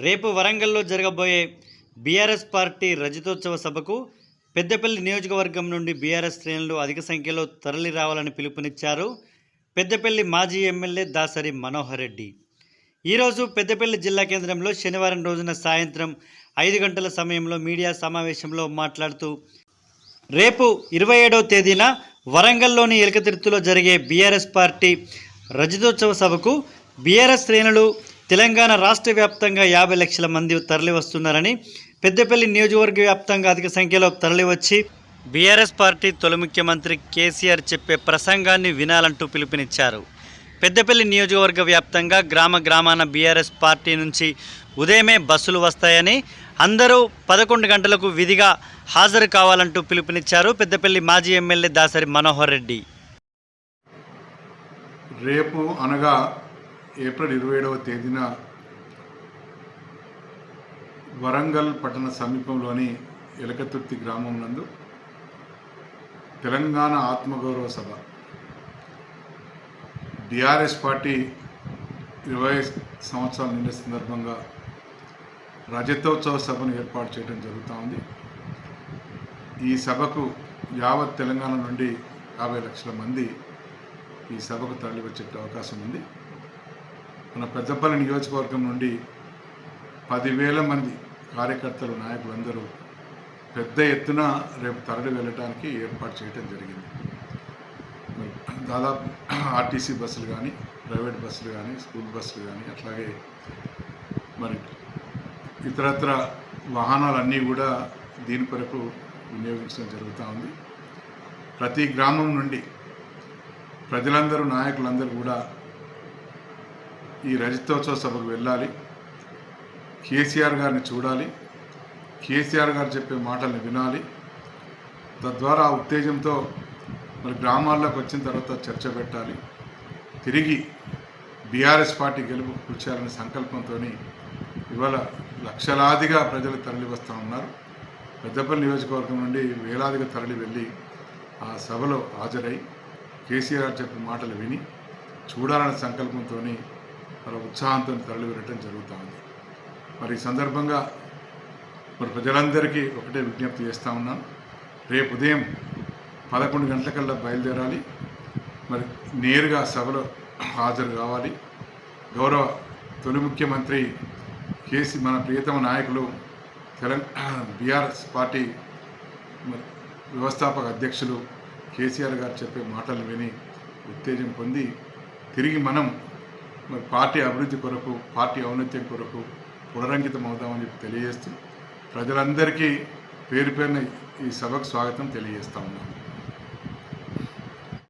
రేపు వరంగల్లో జరగబోయే బీఆర్ఎస్ పార్టీ రజతోత్సవ సభకు పెద్దపల్లి నియోజకవర్గం నుండి బీఆర్ఎస్ శ్రేణులు అధిక సంఖ్యలో తరలి రావాలని పిలుపునిచ్చారు పెద్దపల్లి మాజీ ఎమ్మెల్యే దాసరి మనోహర్ రెడ్డి. ఈరోజు పెద్దపల్లి జిల్లా కేంద్రంలో శనివారం రోజున సాయంత్రం ఐదు గంటల సమయంలో మీడియా సమావేశంలో మాట్లాడుతూ రేపు ఇరవై ఏడవ తేదీన వరంగల్లోని ఎలకతిర్తులో జరిగే బీఆర్ఎస్ పార్టీ రజతోత్సవ సభకు బీఆర్ఎస్ శ్రేణులు తెలంగాణ రాష్ట్ర వ్యాప్తంగా యాభై లక్షల మంది తరలి వస్తున్నారని పెద్దపల్లి నియోజకవర్గ వ్యాప్తంగా అధిక సంఖ్యలో తరలివచ్చి బీఆర్ఎస్ పార్టీ తొలి ముఖ్యమంత్రి కేసీఆర్ చెప్పే ప్రసంగాన్ని వినాలంటూ పిలుపునిచ్చారు. పెద్దపల్లి నియోజకవర్గ వ్యాప్తంగా గ్రామ గ్రామాన బీఆర్ఎస్ పార్టీ నుంచి ఉదయమే బస్సులు వస్తాయని అందరూ పదకొండు గంటలకు విధిగా హాజరు కావాలంటూ పిలుపునిచ్చారు పెద్దపల్లి మాజీ ఎమ్మెల్యే దాసరి మనోహర్ రెడ్డి. రేపు అనగా ఏప్రిల్ ఇరవై ఏడవ తేదీన వరంగల్ పట్టణ సమీపంలోని ఎలకతుర్తి గ్రామం నందు తెలంగాణ ఆత్మగౌరవ సభ. డిఆర్ఎస్ పార్టీ ఇరవై సంవత్సరాల నిండే సందర్భంగా రజతోత్సవ సభను ఏర్పాటు చేయడం జరుగుతూ ఉంది. ఈ సభకు యావత్ తెలంగాణ నుండి యాభై లక్షల మంది ఈ సభకు తరలి వచ్చే అవకాశం ఉంది. మన పెద్దపల్లి నియోజకవర్గం నుండి పదివేల మంది కార్యకర్తలు నాయకులందరూ పెద్ద ఎత్తున రేపు తరలి వెళ్ళడానికి ఏర్పాటు చేయడం జరిగింది. దాదాపు ఆర్టీసీ బస్సులు కానీ ప్రైవేట్ బస్సులు కానీ స్కూల్ బస్సులు కానీ అట్లాగే మరి ఇతరత్ర వాహనాలన్నీ కూడా దీని కొరకు వినియోగించడం జరుగుతూ ఉంది. ప్రతి గ్రామం నుండి ప్రజలందరూ నాయకులందరూ కూడా ఈ రజతోత్సవ సభకు వెళ్ళాలి. కేసీఆర్ గారిని చూడాలి. కేసీఆర్ గారు చెప్పే మాటల్ని వినాలి. తద్వారా ఆ ఉత్తేజంతో మరి గ్రామాల్లోకి వచ్చిన తర్వాత చర్చ పెట్టాలి. తిరిగి బీఆర్ఎస్ పార్టీ గెలుపు కూర్చాలనే సంకల్పంతో ఇవాళ లక్షలాదిగా ప్రజలు తరలి వస్తూ ఉన్నారు. పెద్దపల్లి నియోజకవర్గం నుండి వేలాదిగా తరలి వెళ్ళి ఆ సభలో హాజరై కేసీఆర్ చెప్పిన మాటలు విని చూడాలనే సంకల్పంతో ఉత్సాహంతో తరలివెళ్ళటం జరుగుతూ ఉంది. మరి ఈ సందర్భంగా మరి ప్రజలందరికీ ఒకటే విజ్ఞప్తి చేస్తూ ఉన్నాను రేపు ఉదయం పదకొండు గంటలకల్లా బయలుదేరాలి. మరి నేరుగా సభలో హాజరు కావాలి. గౌరవ తొలి ముఖ్యమంత్రి కేసీ మన ప్రియతమ నాయకులు తెలంగాణ బీఆర్ఎస్ పార్టీ వ్యవస్థాపక అధ్యక్షులు కేసీఆర్ గారు చెప్పే మాటలు విని ఉత్తేజం పొంది తిరిగి మనం మరి పార్టీ అభివృద్ధి కొరకు పార్టీ ఔన్నత్యం కొరకు పునరంకితం అవుదామని చెప్పి తెలియజేస్తూ ప్రజలందరికీ పేరు పేరున ఈ సభకు స్వాగతం తెలియజేస్తా ఉన్నాను.